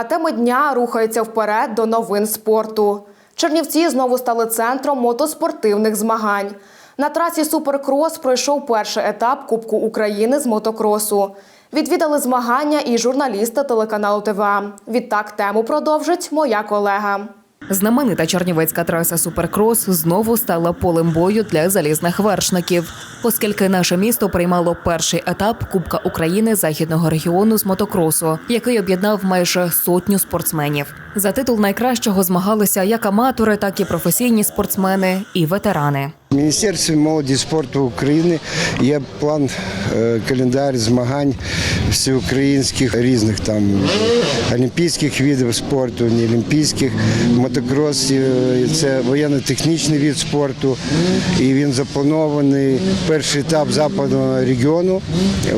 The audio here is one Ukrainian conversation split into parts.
А теми дня рухаються вперед до новин спорту. Чернівці знову стали центром мотоспортивних змагань. На трасі Суперкрос пройшов перший етап Кубку України з мотокросу. Відвідали змагання і журналісти телеканалу ТВА. Відтак тему продовжить моя колега. Знаменита чернівецька траса Суперкрос знову стала полем бою для залізних вершників, оскільки наше місто приймало перший етап Кубка України західного регіону з мотокросу, який об'єднав майже сотню спортсменів. За титул найкращого змагалися як аматори, так і професійні спортсмени і ветерани. В Міністерстві молоді і спорту України є план е, календар змагань всеукраїнських різних там олімпійських видів спорту, неолімпійських, мотокрос е, це воєнно-технічний від спорту. І він запланований перший етап западного регіону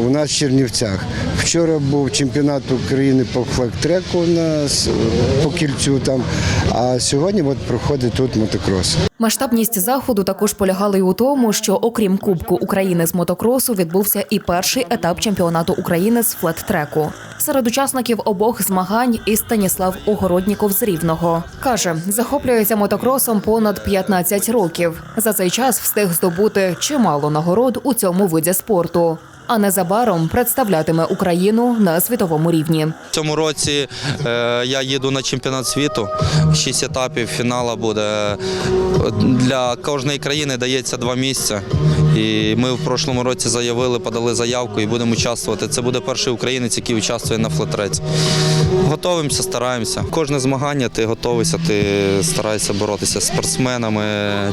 у нас в Чернівцях. Вчора був чемпіонат України по флаг-треку у нас е, кільцю там, а сьогодні от проходить тут мотокрос. Масштабність заходу також полягала й у тому, що окрім Кубку України з мотокросу відбувся і перший етап чемпіонату України з флет-треку. Серед учасників обох змагань і Станіслав Огородніков з Рівного каже, захоплюється мотокросом понад 15 років. За цей час встиг здобути чимало нагород у цьому виді спорту. А незабаром представлятиме Україну на світовому рівні. В цьому році е, я їду на чемпіонат світу. Шість етапів фіналу буде. Для кожної країни дається два місця. І ми в прошлому році заявили, подали заявку і будемо участвувати. Це буде перший українець, який участвує на флетреці. Готовимося, стараємося. Кожне змагання ти готуєшся, ти стараєшся боротися з спортсменами,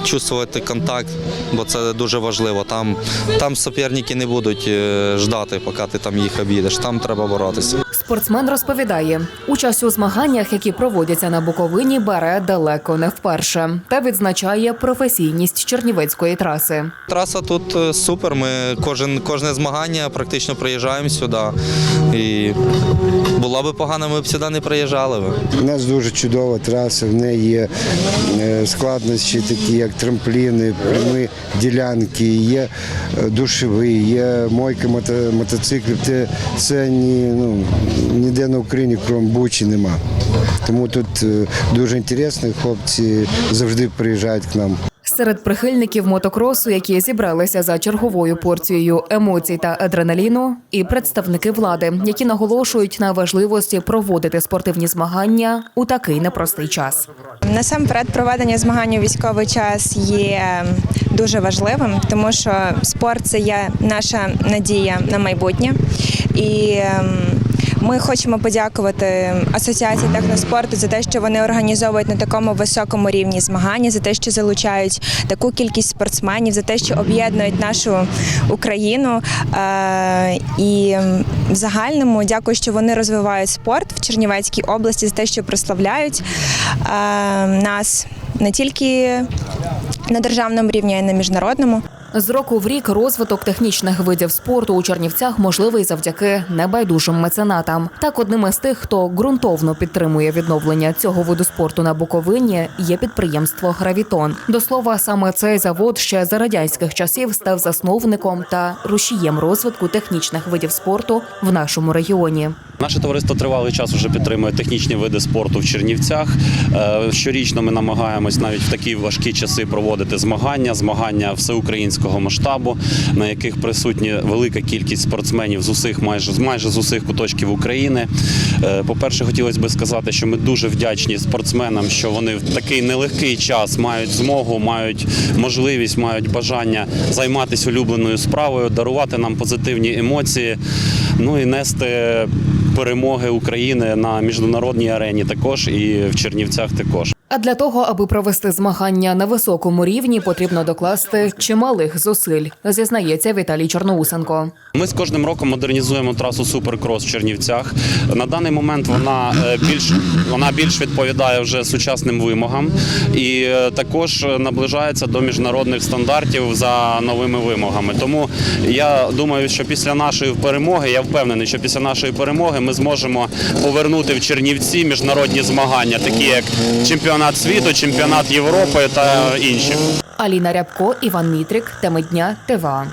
чувствувати контакт, бо це дуже важливо. Там, там суперники не будуть е, ждати, поки ти там їх обійдеш. Там треба боротися. Спортсмен розповідає, участь у змаганнях, які проводяться на Буковині, бере далеко не вперше та відзначає професійність чернівецької траси. Траса тут е, супер. Ми кожен, кожне змагання практично приїжджаємо сюди. І було би погано, ми б сюди не приїжджали. би. У нас дуже чудова траса, в неї є е, складнощі, такі як трампліни, прямі ділянки, є е, є мойка мото- мотоциклів. Це, ні, ну, ніде на Україні, крім Бучі, нема. Тому тут дуже інтересно, хлопці завжди приїжджають к нам. Серед прихильників мотокросу, які зібралися за черговою порцією емоцій та адреналіну, і представники влади, які наголошують на важливості проводити спортивні змагання у такий непростий час. Насамперед, проведення змагань у військовий час є дуже важливим, тому що спорт це є наша надія на майбутнє. І ем, ми хочемо подякувати Асоціації техноспорту за те, що вони організовують на такому високому рівні змагання, за те, що залучають таку кількість спортсменів, за те, що об'єднують нашу Україну. Е, І в загальному дякую, що вони розвивають спорт в Чернівецькій області, за те, що прославляють е, нас не тільки на державному рівні, а й на міжнародному. З року в рік розвиток технічних видів спорту у Чернівцях можливий завдяки небайдужим меценатам. Так, одним із тих, хто ґрунтовно підтримує відновлення цього виду спорту на Буковині, є підприємство Гравітон. До слова, саме цей завод ще за радянських часів став засновником та рушієм розвитку технічних видів спорту в нашому регіоні. Наше товариство тривалий час вже підтримує технічні види спорту в Чернівцях. Е, Щорічно ми намагаємось навіть в такі важкі часи проводити змагання, змагання всеукраїнського масштабу, на яких присутні велика кількість спортсменів з усіх, майже майже з усіх куточків України. Е, По-перше, хотілося б сказати, що ми дуже вдячні спортсменам, що вони в такий нелегкий час мають змогу, мають можливість, мають бажання займатися улюбленою справою, дарувати нам позитивні емоції, ну і нести перемоги України на міжнародній арені також і в Чернівцях також. А для того, аби провести змагання на високому рівні, потрібно докласти чималих зусиль, зізнається Віталій Чорноусенко. Ми з кожним роком модернізуємо трасу Суперкрос в Чернівцях. На даний момент вона е, більш вона більш відповідає вже сучасним вимогам і е, також наближається до міжнародних стандартів за новими вимогами. Тому я думаю, що після нашої перемоги, я впевнений, що після нашої перемоги ми зможемо повернути в Чернівці міжнародні змагання, такі як чемпіонат світу, чемпіонат Європи та інші. Аліна Рябко, Іван Мітрик, теми дня ТВА.